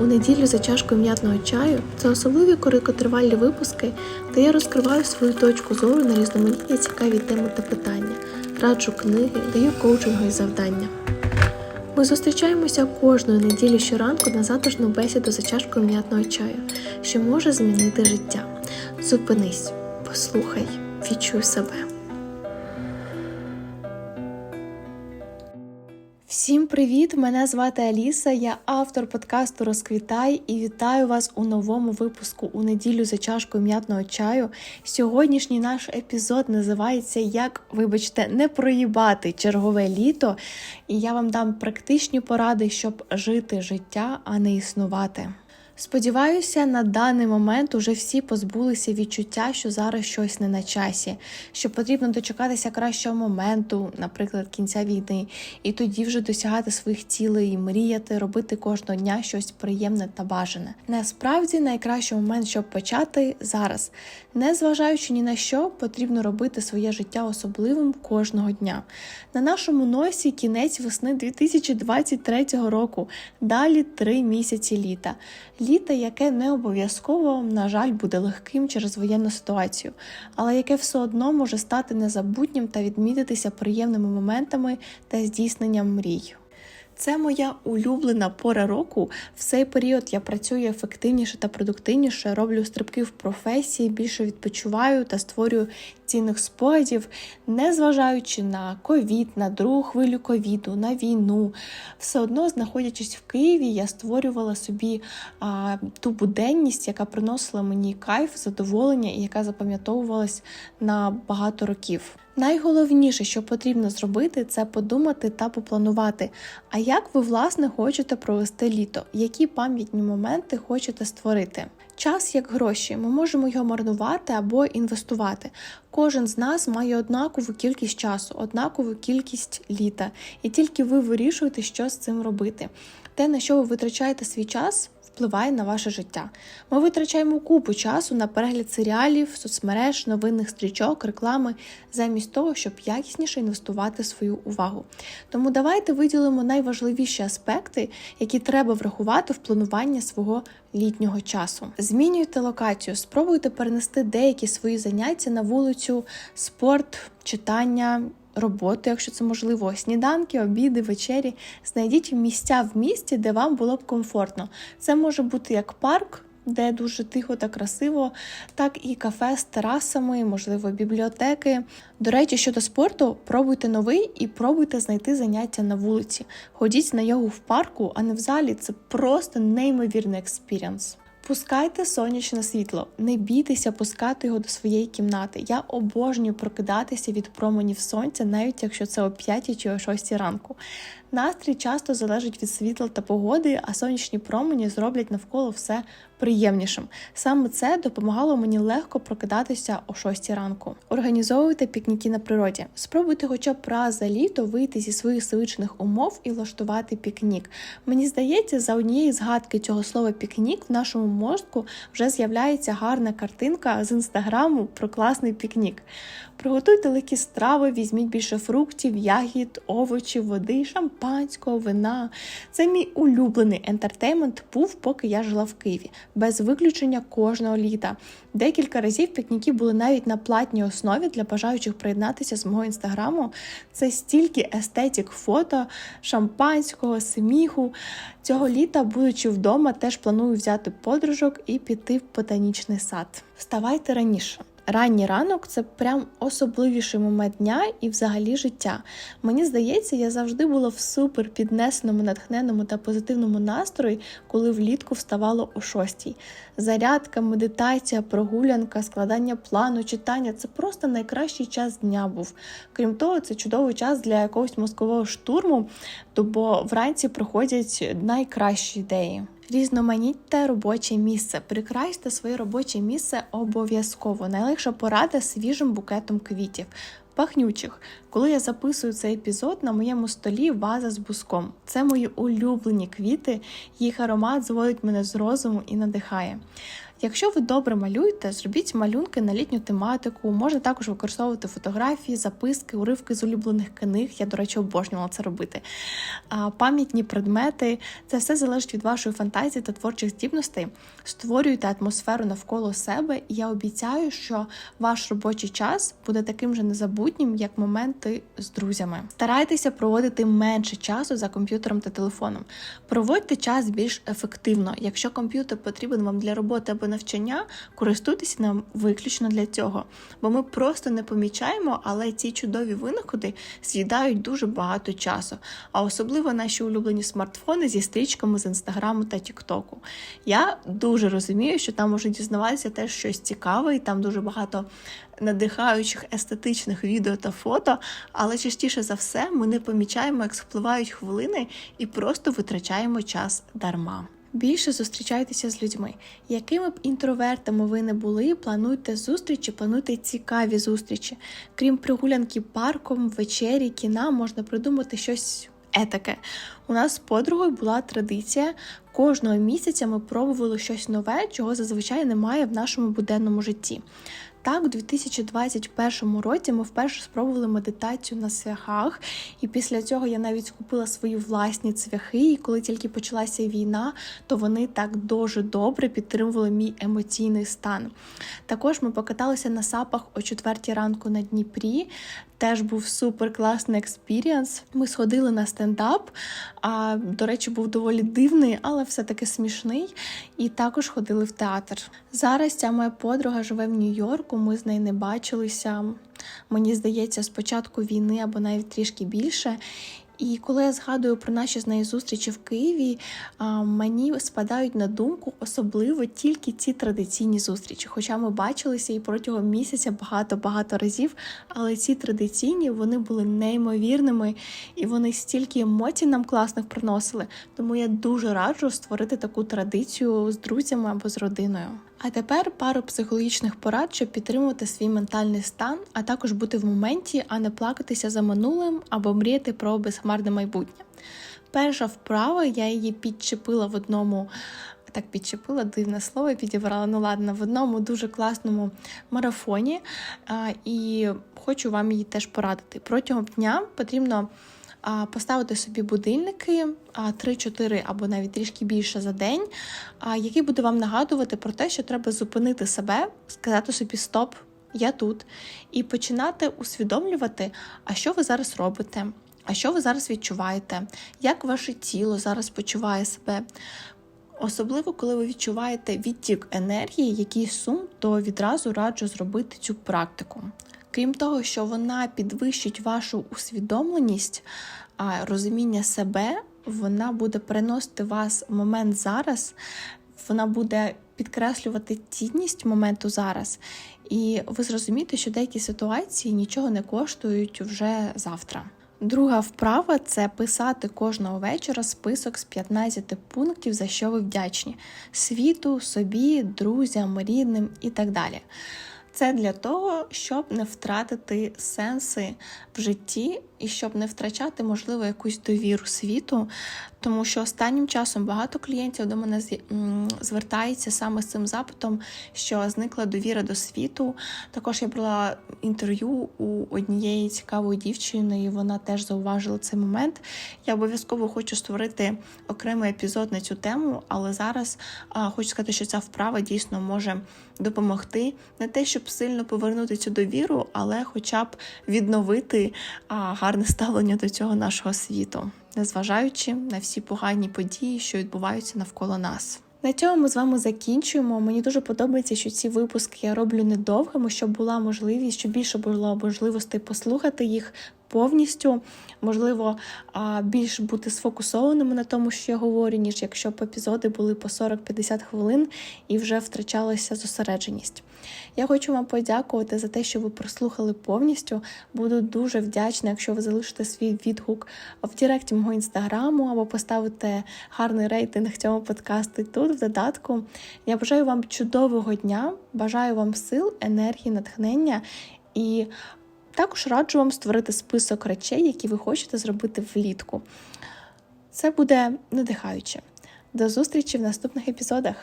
У неділю за чашкою м'ятного чаю це особливі короткотривалі випуски, де я розкриваю свою точку зору на різноманітні цікаві теми та питання, раджу книги, даю коучингові завдання. Ми зустрічаємося кожної неділі щоранку на затишну бесіду за чашкою м'ятного чаю, що може змінити життя. Зупинись, послухай, відчуй себе. Всім привіт! Мене звати Аліса, я автор подкасту Розквітай і вітаю вас у новому випуску у неділю за чашкою м'ятного чаю. Сьогоднішній наш епізод називається Як, вибачте, не проїбати чергове літо, і я вам дам практичні поради, щоб жити життя, а не існувати. Сподіваюся, на даний момент уже всі позбулися відчуття, що зараз щось не на часі, що потрібно дочекатися кращого моменту, наприклад, кінця війни, і тоді вже досягати своїх цілей, мріяти, робити кожного дня щось приємне та бажане. Насправді найкращий момент, щоб почати зараз, незважаючи ні на що, потрібно робити своє життя особливим кожного дня. На нашому носі кінець весни 2023 року. Далі три місяці літа літа, яке не обов'язково, на жаль, буде легким через воєнну ситуацію, але яке все одно може стати незабутнім та відмітитися приємними моментами та здійсненням мрій. Це моя улюблена пора року. В цей період я працюю ефективніше та продуктивніше, роблю стрибки в професії, більше відпочиваю та створюю цінних спогадів, незважаючи на ковід, на другу хвилю ковіду, на війну. Все одно, знаходячись в Києві, я створювала собі а, ту буденність, яка приносила мені кайф, задоволення і яка запам'ятовувалась на багато років. Найголовніше, що потрібно зробити, це подумати та попланувати. А як ви, власне, хочете провести літо? Які пам'ятні моменти хочете створити? Час як гроші, ми можемо його марнувати або інвестувати. Кожен з нас має однакову кількість часу, однакову кількість літа, і тільки ви вирішуєте, що з цим робити. Те, на що ви витрачаєте свій час, впливає на ваше життя. Ми витрачаємо купу часу на перегляд серіалів, соцмереж, новинних стрічок, реклами, замість того, щоб якісніше інвестувати свою увагу. Тому давайте виділимо найважливіші аспекти, які треба врахувати в плануванні свого літнього часу. Змінюйте локацію, спробуйте перенести деякі свої заняття на вулицю, спорт, читання. Роботу, якщо це можливо, сніданки, обіди, вечері. Знайдіть місця в місті, де вам було б комфортно. Це може бути як парк, де дуже тихо та красиво, так і кафе з терасами, можливо, бібліотеки. До речі, щодо спорту, пробуйте новий і пробуйте знайти заняття на вулиці. Ходіть на йогу в парку, а не в залі. Це просто неймовірний експіріанс. Пускайте сонячне світло, не бійтеся пускати його до своєї кімнати. Я обожнюю прокидатися від променів сонця, навіть якщо це о 5 чи о 6 ранку. Настрій часто залежить від світла та погоди, а сонячні промені зроблять навколо все приємнішим. Саме це допомагало мені легко прокидатися о 6 ранку. Організовуйте пікніки на природі. Спробуйте, хоча б раз за літо вийти зі своїх звичних умов і влаштувати пікнік. Мені здається, за однієї згадки цього слова пікнік в нашому мозку вже з'являється гарна картинка з інстаграму про класний пікнік. Приготуйте легкі страви, візьміть більше фруктів, ягід, овочів, води, шампанського, вина. Це мій улюблений ентертеймент був, поки я жила в Києві, без виключення кожного літа. Декілька разів пікніки були навіть на платній основі для бажаючих приєднатися з мого інстаграму. Це стільки естетик фото, шампанського, сміху. Цього літа, будучи вдома, теж планую взяти подружок і піти в ботанічний сад. Вставайте раніше. Ранній ранок це прям особливіший момент дня і взагалі життя. Мені здається, я завжди була в супер піднесеному, натхненому та позитивному настрої, коли влітку вставало о шостій. Зарядка, медитація, прогулянка, складання плану, читання це просто найкращий час дня був. Крім того, це чудовий час для якогось мозкового штурму, бо вранці проходять найкращі ідеї. Різноманітне робоче місце. Прикрасьте своє робоче місце обов'язково. Найлегша порада свіжим букетом квітів. Пахнючих. Коли я записую цей епізод, на моєму столі ваза з буском. Це мої улюблені квіти, їх аромат зводить мене з розуму і надихає. Якщо ви добре малюєте, зробіть малюнки на літню тематику, можна також використовувати фотографії, записки, уривки з улюблених книг. Я, до речі, обожнювала це робити. А, Пам'ятні предмети це все залежить від вашої фантазії та творчих здібностей. Створюйте атмосферу навколо себе, і я обіцяю, що ваш робочий час буде таким же незабутнім, як моменти з друзями. Старайтеся проводити менше часу за комп'ютером та телефоном. Проводьте час більш ефективно. Якщо комп'ютер потрібен вам для роботи або навчання, користуйтеся ним виключно для цього. Бо ми просто не помічаємо, але ці чудові винаходи з'їдають дуже багато часу, а особливо наші улюблені смартфони зі стрічками з інстаграму та Тіктоку. Я дуже розумію, що там можуть дізнаватися теж щось цікаве, і там дуже багато надихаючих естетичних відео та фото, але частіше за все ми не помічаємо, як спливають хвилини і просто витрачаємо час дарма. Більше зустрічайтеся з людьми. Якими б інтровертами ви не були, плануйте зустрічі, плануйте цікаві зустрічі. Крім прогулянки парком, вечері, кіна, можна придумати щось етаке. У нас з подругою була традиція. Кожного місяця ми пробували щось нове, чого зазвичай немає в нашому буденному житті. Так, у 2021 році ми вперше спробували медитацію на цвяхах, і після цього я навіть скупила свої власні цвяхи. І коли тільки почалася війна, то вони так дуже добре підтримували мій емоційний стан. Також ми покаталися на сапах о 4 ранку на Дніпрі. Теж був супер класний експірієнс. Ми сходили на стендап. А до речі, був доволі дивний, але все-таки смішний. І також ходили в театр. Зараз ця моя подруга живе в Нью-Йорку. Ми з нею не бачилися. Мені здається, з початку війни або навіть трішки більше. І коли я згадую про наші з нею зустрічі в Києві, мені спадають на думку особливо тільки ці традиційні зустрічі. Хоча ми бачилися і протягом місяця багато-багато разів, але ці традиційні вони були неймовірними і вони стільки емоцій нам класних приносили. Тому я дуже раджу створити таку традицію з друзями або з родиною. А тепер пару психологічних порад, щоб підтримувати свій ментальний стан, а також бути в моменті, а не плакатися за минулим або мріяти про безхмарне майбутнє. Перша вправа, я її підчепила в одному. Так підчепила дивне слово, підібрала, ну ладно, в одному дуже класному марафоні, і хочу вам її теж порадити. Протягом дня потрібно поставити собі будильники 3-4 або навіть трішки більше за день, який буде вам нагадувати про те, що треба зупинити себе, сказати собі Стоп, я тут, і починати усвідомлювати, а що ви зараз робите, а що ви зараз відчуваєте, як ваше тіло зараз почуває себе. Особливо, коли ви відчуваєте відтік енергії, якийсь сум, то відразу раджу зробити цю практику. Крім того, що вона підвищить вашу усвідомленість, розуміння себе, вона буде переносити вас в момент зараз, вона буде підкреслювати цінність моменту зараз. І ви зрозумієте, що деякі ситуації нічого не коштують вже завтра. Друга вправа це писати кожного вечора список з 15 пунктів, за що ви вдячні світу, собі, друзям, рідним і так далі. Це для того, щоб не втратити сенси в житті і щоб не втрачати, можливо, якусь довіру світу, тому що останнім часом багато клієнтів до мене звертається саме з цим запитом, що зникла довіра до світу. Також я брала інтерв'ю у однієї цікавої дівчини, і вона теж зауважила цей момент. Я обов'язково хочу створити окремий епізод на цю тему, але зараз а, хочу сказати, що ця вправа дійсно може допомогти не те, щоб сильно повернути цю довіру, але хоча б відновити а, гарне ставлення до цього нашого світу, незважаючи на всі погані події, що відбуваються навколо нас. На цьому ми з вами закінчуємо. Мені дуже подобається, що ці випуски я роблю недовгими, щоб була можливість, щоб більше було можливостей послухати їх, повністю, можливо, більш бути сфокусованими на тому, що я говорю, ніж якщо б епізоди були по 40-50 хвилин і вже втрачалася зосередженість. Я хочу вам подякувати за те, що ви прослухали повністю. Буду дуже вдячна, якщо ви залишите свій відгук в Директі мого інстаграму або поставите гарний рейтинг цьому подкасту тут, в додатку. Я бажаю вам чудового дня, бажаю вам сил, енергії, натхнення і також раджу вам створити список речей, які ви хочете зробити влітку. Це буде надихаюче. До зустрічі в наступних епізодах.